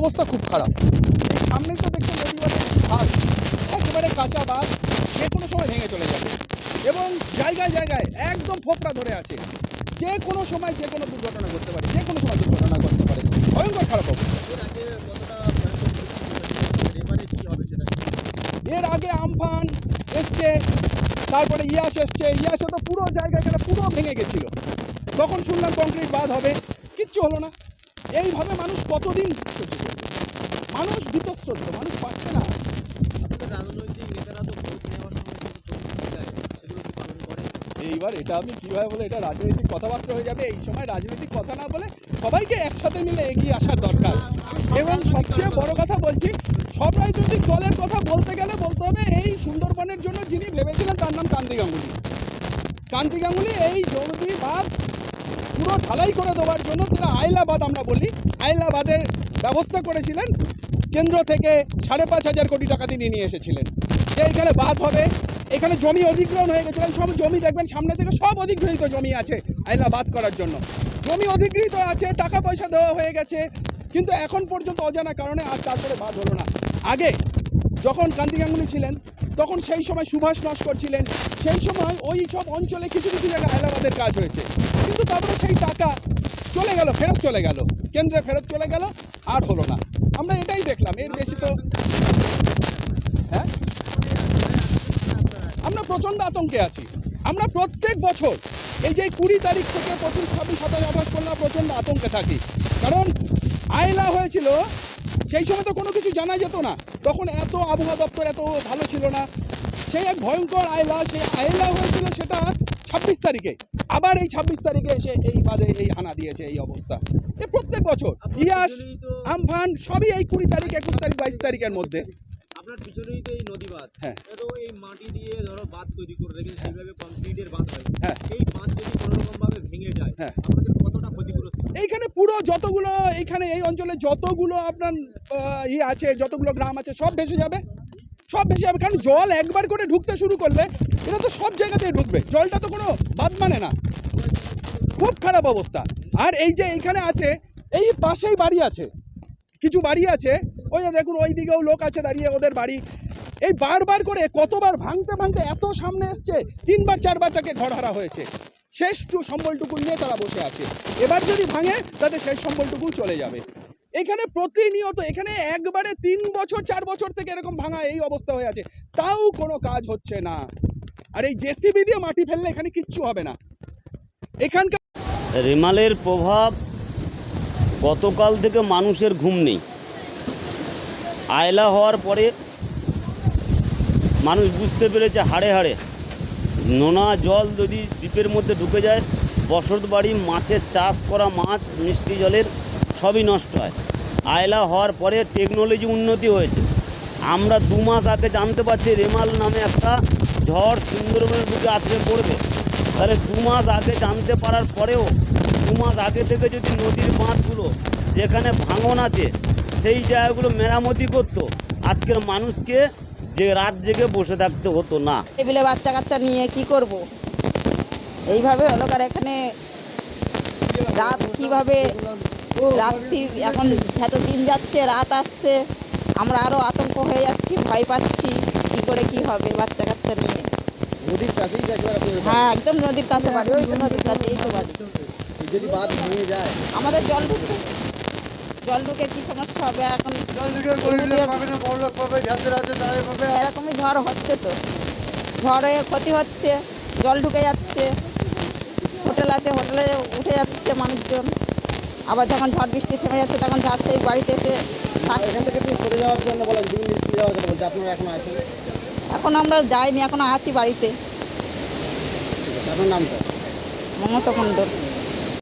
অবস্থা খুব খারাপ। এই সামনেই তো দেখছেন নদীবাদের খাল একেবারে কাঁচা বাঁধ যে কোনো সময় ভেঙে চলে যাবে। এবং জায়গায় জায়গায় একদম ফোপড়া ধরে আছে। যে কোনো সময় যে কোনো দুর্ঘটনা ঘটতে পারে যে কোনো সময় দুর্ঘটনা ঘটতে পারে। ভয়ঙ্কর খারাপ অবস্থা। এর আগে আমফান এসছে তারপরে ইয়াস এসছে। ইয়াসে তো পুরো জায়গাটা পুরো ভেঙে গেছিল। তখন শুনলাম কংক্রিট বাদ হবে। কিচ্ছু হলো না। এইভাবে মানুষ কতদিন মানুষ বিতস্রোত মানুষ পাচ্ছে না। এইবার এটা আমি কীভাবে বলে এটা রাজনৈতিক কথাবার্তা হয়ে যাবে এই সময় রাজনৈতিক কথা না বলে সবাইকে একসাথে মিলে এগিয়ে আসার দরকার। এবং সবচেয়ে বড় কথা বলছি সব রাজনৈতিক দলের কথা বলতে গেলে বলতে হবে এই সুন্দরবনের জন্য যিনি ভেবেছিলেন তার নাম কান্তি গাঙ্গুলি। কান্তি গাঙ্গুলি এই বাঁধ পুরো ঢালাই করে দেওয়ার জন্য তারা আইলাবাদ আমরা বলি আইলাবাদের ব্যবস্থা করেছিলেন। কেন্দ্র থেকে সাড়ে পাঁচ হাজার কোটি টাকা তিনি নিয়ে এসেছিলেন। যে এখানে বাদ হবে, এখানে জমি অধিগ্রহণ হয়ে গেছিল এই সব জমি দেখবেন সামনে থেকে সব অধিগৃহীত জমি আছে আইলা বাদ করার জন্য। জমি অধিগৃহীত আছে, টাকা পয়সা দেওয়া হয়ে গেছে, কিন্তু এখন পর্যন্ত অজানা কারণে আর তারপরে বাদ হলো না। আগে যখন কান্তি গাঙ্গুলি ছিলেন, তখন সেই সময় সুভাষ নস্কর ছিলেন। সেই সময় ওই সব অঞ্চলে কিছু কিছু জায়গায় আইলাবাদের কাজ হয়েছে। কিন্তু তারপরে সেই টাকা চলে গেল, ফেরত চলে গেল। কেন্দ্রে ফেরত চলে গেল, আর হলো না। আমরা এটাই দেখলাম, এর বেশি তো হ্যাঁ? আমরা প্রচণ্ড আতঙ্কে আছি। আমরা প্রত্যেক বছর এই যে কুড়ি তারিখ থেকে পঁচিশ, ছাব্বিশ, সাতাশ, আঠাশ করলাম প্রচণ্ড আতঙ্কে থাকি। কারণ আয়লা হয়েছিল সেই সময় তো কোনো কিছু জানা যেত না। তখন এত আবহাওয়া দপ্তর এত ভালো ছিল না। সেই এক ভয়ঙ্কর আয়লা সেই আয়লা হয়েছিল সেটা ছাব্বিশ তারিখে। আবার এই ছাব্বিশ তারিখে এসে এই বাদে এই হানা দিয়েছে এই অবস্থা। এ প্রত্যেক বছর ইয়াস আমফান সবই এই কুড়ি তারিখ একুশ তারিখ বাইশ তারিখের মধ্যে। আপনার পিছনেই তো এই নদী বাঁধ। হ্যাঁ। তো এই মাটি দিয়ে ধরো বাঁধ তৈরি করে রেখেছে সেইভাবে কংক্রিটের বাঁধ হয়। হ্যাঁ। এই বাঁধ যদি কোনো রকম ভাবে ভেঙে যায় হ্যাঁ। আপনাদের কতটা ক্ষতিগ্রস্ত এইখানে পুরো যতগুলো এইখানে এই অঞ্চলে যতগুলো আপনার আহ, ইয়ে আছে যতগুলো গ্রাম আছে সব ভেসে যাবে। সব ভেসে যাবে কারণ জল একবার করে ঢুকতে শুরু করলে এটা তো সব জায়গাতেই ঢুকবে। জলটা তো কোনো বাদ মানে না। খুব খারাপ অবস্থা। আর এই যে এইখানে আছে এই পাশেই বাড়ি আছে। কিছু বাড়ি আছে ওই দেখুন ওই দিকেও লোক আছে দাঁড়িয়ে ওদের বাড়ি। এই বারবার করে কতবার ভাঙতে ভাঙতে এত সামনে এসছে তিনবার চারবার তাকে ঘর হারা হয়েছে। শেষ সম্বলটুকু নিয়ে তারা বসে আছে। এবার যদি ভাঙে তাদের শেষ সম্বলটুকু চলে যাবে। এখানে প্রতিনিয়ত, এখানে একবারে তিন বছর, চার বছর থেকে এরকম ভাঙা এই অবস্থা হয়ে আছে। তাও কোনো কাজ হচ্ছে না। আর এই জেসিবি দিয়ে মাটি ফেললে এখানে কিচ্ছু হবে না। এখানকার রেমালের প্রভাব গতকাল থেকে মানুষের ঘুম নেই। আয়লা হওয়ার পরে মানুষ বুঝতে পেরেছে হাড়ে হাড়ে। নোনা জল যদি দ্বীপের মধ্যে ঢুকে যায়, বসত বাড়ি, মাছের চাষ করা মাছ, মিষ্টি জলের সবই নষ্ট হয়। আয়লা হওয়ার পরে টেকনোলজি উন্নতি হয়েছে। আমরা দু মাস আগে জানতে পারছি রেমাল নামে একটা ঝড় সুন্দরবনের বুকে আছড়ে পড়বে। তাহলে দু মাস আগে জানতে পারার পরেও, দু মাস আগে থেকে যদি নদীর বাঁধগুলো যেখানে ভাঙন আছে, সেই জায়গাগুলো মেরামতি করতো, আজকের মানুষকে যে রাত জেগে বসে থাকতে হতো না। টেবিলে বাচ্চা কাচ্চা নিয়ে কি করব? এইভাবে হলো কার এখানে রাত কীভাবে রাত্রি এখন এত দিন যাচ্ছে রাত আসছে আমরা আরও আতঙ্ক হয়ে যাচ্ছি ভয় পাচ্ছি কি করে কি হবে বাচ্চা কাচ্চা নিয়ে। হ্যাঁ একদম নদীর কাছে বাড়ি ওই তো নদীর কাছে এই তো বাড়ি। যদি ভেঙে যায়। আমাদের জল ঢুকে জল ঢুকে কি সমস্যা হবে? এখন এরকমই ঝড় হচ্ছে তো। ঝড়ে ক্ষতি হচ্ছে জল ঢুকে যাচ্ছে হোটেল আছে হোটেলে উঠে যাচ্ছে মানুষজন। আবার যখন ঝড় বৃষ্টি থেমে যাচ্ছে তখন যার সেই বাড়িতে এসে এখন এখন আমরা যাইনি এখন আছি বাড়িতে। আপনার নামটা মমতা মণ্ডল।